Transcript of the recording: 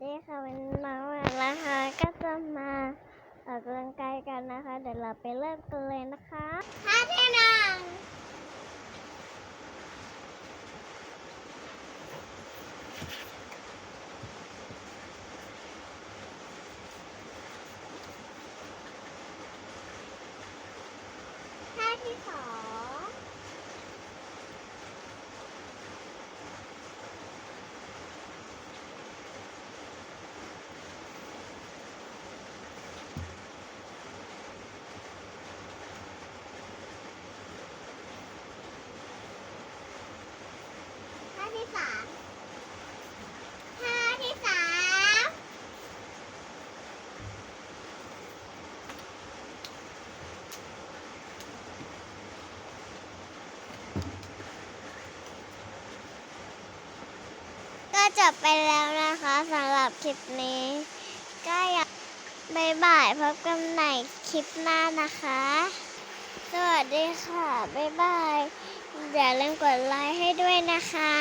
ดีค่ะวันนี้มาวันนะคะก็จะมาออกกำลังกายกันนะคะ เดี๋ยวเราไปเริ่มกันเลยนะคะท่าที่หนึ่งท่าที่สอง ท่าที่สามท่าที่สามก็ จบไปแล้วนะคะสำหรับคลิปนี้ ก็อยากบายบายพบกันใหม่คลิปหน้านะคะ สวัสดีค่ะ บ๊ายบายอย่าลืมกดไลค์ให้ด้วยนะคะ